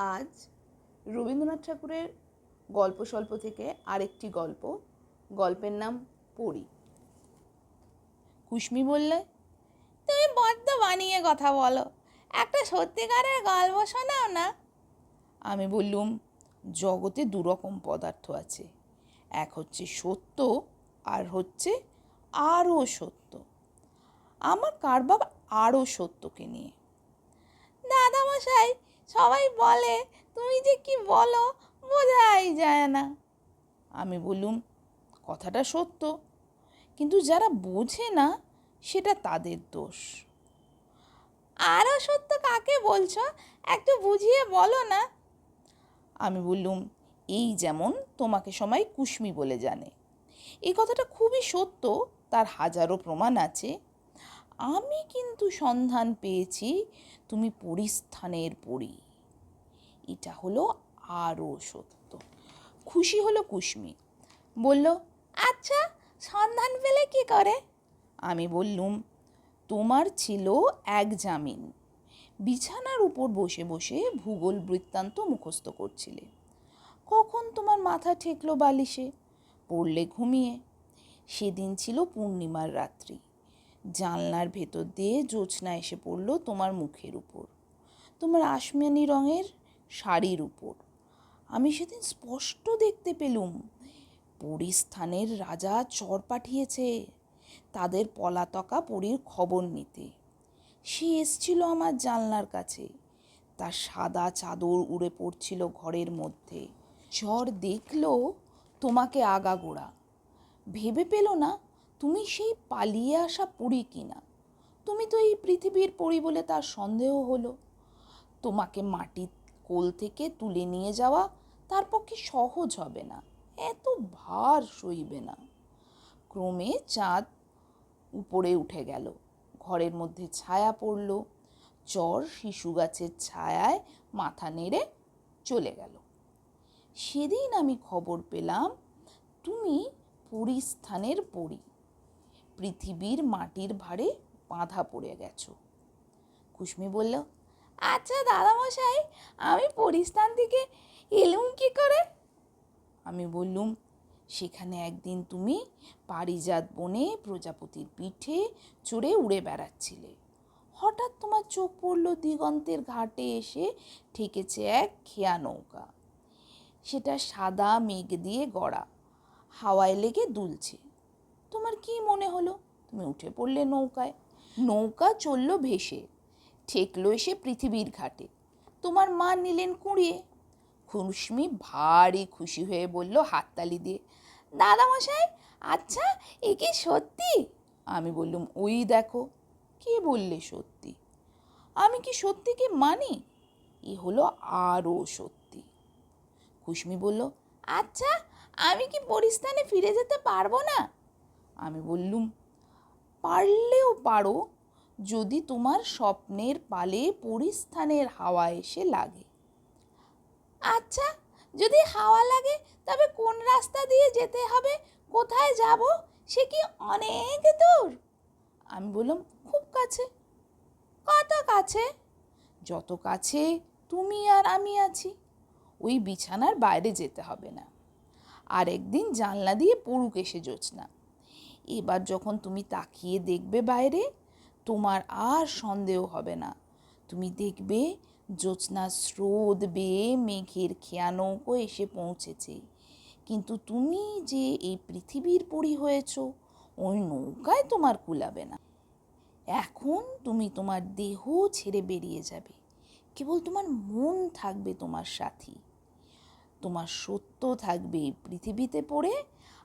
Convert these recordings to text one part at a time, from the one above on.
আজ রবীন্দ্রনাথ ঠাকুরের গল্প স্বল্প থেকে আরেকটি গল্প। গল্পের নাম পড়ি। কুশ্মি বললে, তুমি বড্ড বানিয়ে কথা বলো। একটা সত্যিকারের গল্প শোনাও না? আমি বললুম, জগতে দুরকম পদার্থ আছে। এক হচ্ছে সত্য আর হচ্ছে আরও সত্য। আমার কারবার আরও সত্যকে নিয়ে? দাদামশাই সবাই বলে, তুমি যে কি বলো, বোঝাই যায় না। আমি বললুম, কথাটা সত্য, কিন্তু যারা বোঝে না, সেটা তাদের দোষ। আরও সত্য কাকে বলছো? একটু বুঝিয়ে বলো না। আমি বললুম, এই যেমন তোমাকে সবাই কুশ্মি বলে জানে। এই কথাটা খুবই সত্য, তার হাজারো প্রমাণ আছে। আমি কিন্তু সন্ধান পেয়েছি, তুমি পরিস্থানের পরি। এটা হলো আরও সত্য। খুশি হলো কুশ্মি বলল আচ্ছা সন্ধান পেলে কি করে? আমি বললুম, তোমার ছিল এক জামিন। বিছানার উপর বসে বসে ভূগোল বৃত্তান্ত মুখস্থ করছিলে। কখন তোমার মাথা ঠেকলো বালিশে? পড়লে ঘুমিয়ে। সেদিন ছিল পূর্ণিমার রাত্রি। জানলার ভেতর দিয়ে জোছনা এসে পড়ল তোমার মুখের উপর। তোমার আসমানি রঙের শাড়ির উপর। আমি সেদিন স্পষ্ট দেখতে পেলুম, পরিস্থানের রাজা চর পাঠিয়েছে, তাদের পলাতকা পরীর খবর নিতে। সে এসছিল আমার জানলার কাছে, তার সাদা চাদর উড়ে পড়ছিল ঘরের মধ্যে। চর দেখল তোমাকে আগাগোড়া। ভেবে পেল না তুমি সেই পালিয়ে আসা পড়ি কিনা। তুমি তো এই পৃথিবীর পরি বলে তার সন্দেহ হলো। তোমাকে মাটির কোল থেকে তুলে নিয়ে যাওয়া তার পক্ষে সহজ হবে না, এত ভার সইবে না। ক্রমে চাঁদ উপরে উঠে গেল, ঘরের মধ্যে ছায়া পড়ল, চর শিশু গাছের ছায়ায় মাথা নেড়ে চলে গেল। সেদিন আমি খবর পেলাম, তুমি পরিস্থানের পরি, পৃথিবীর মাটির ভারে বাঁধা পড়ে গেছো। কুসমি বলল আচ্ছা দাদামশাই, আমি পরিস্থান থেকে এলুম কি করে? আমি বললুম, সেখানে একদিন তুমি পারিজাত বনে প্রজাপতির পিঠে চড়ে উড়ে বেড়াচ্ছিলে। হঠাৎ তোমার চোখ পড়ল দিগন্তের ঘাটে এসে ঠেকেছে এক খেয়া নৌকা। সেটা সাদা মেঘ দিয়ে গড়া, হাওয়ায় লেগে দুলছে। তোমার কি মনে হলো? তুমি উঠে পড়লে নৌকায়। নৌকা চলল ভেসে। ঠেকলো এসে পৃথিবীর ঘাটে। তোমার মা নিলেন কুড়িয়ে। খুশমি ভারী খুশি হয়ে বলল, হাততালি দিয়ে দাদামশাই আচ্ছা এ কি সত্যি? আমি বললুম, ওই দেখো। কে বললে সত্যি? আমি কি সত্যিকে মানি? এ হলো আরও সত্যি। খুশমি বলল আচ্ছা আমি কি পরিস্থানে ফিরে যেতে পারব না? আমি বললুম, পারলেও পারো যদি তোমার স্বপ্নের পালে পরিস্থানের হাওয়া এসে লাগে। আচ্ছা যদি হাওয়া লাগে, তবে কোন রাস্তা দিয়ে যেতে হবে? কোথায় যাব? সে কি অনেক দূর? আমি বললাম, খুব কাছে। কত কাছে? যত কাছে তুমি আর আমি আছি। ওই বিছানার বাইরে যেতে হবে না। আর একদিন জানলা দিয়ে পড়ুক এসে জোছনা। এবার যখন তুমি তাকিয়ে দেখবে বাইরে তোমার আর সন্দেহ হবে না। তুমি দেখবে জ্যোৎস্না স্রোত বেয়ে মেঘের খেয়া নৌকো এসে পৌঁছেছে। কিন্তু তুমি যে এই পৃথিবীর পরি হয়েছ, ওই নৌকায় তোমার কুলাবে না। এখন তুমি তোমার দেহ ছেড়ে বেরিয়ে যাবে। কেবল তোমার মন থাকবে তোমার সাথী। তোমার সত্য থাকবে পৃথিবীতে পড়ে,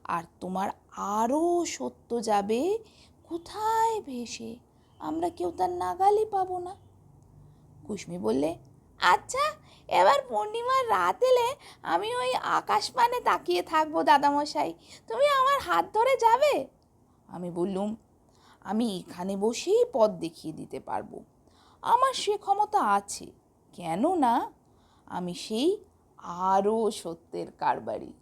আর তোমার আরও সত্য যাবে কোথায় ভেসে? আমরা কেউ তার নাগালই পাবো না। কুসমি বললে আচ্ছা এবার পূর্ণিমার রাত এলে আমি ওই আকাশমানে তাকিয়ে থাকব দাদামশাই। তুমি আমার হাত ধরে যাবে? আমি বললুম, আমি এখানে বসেই পথ দেখিয়ে দিতে পারব। আমার সে ক্ষমতা আছে। কেন না আমি সেই আরও সত্যের কারবারি।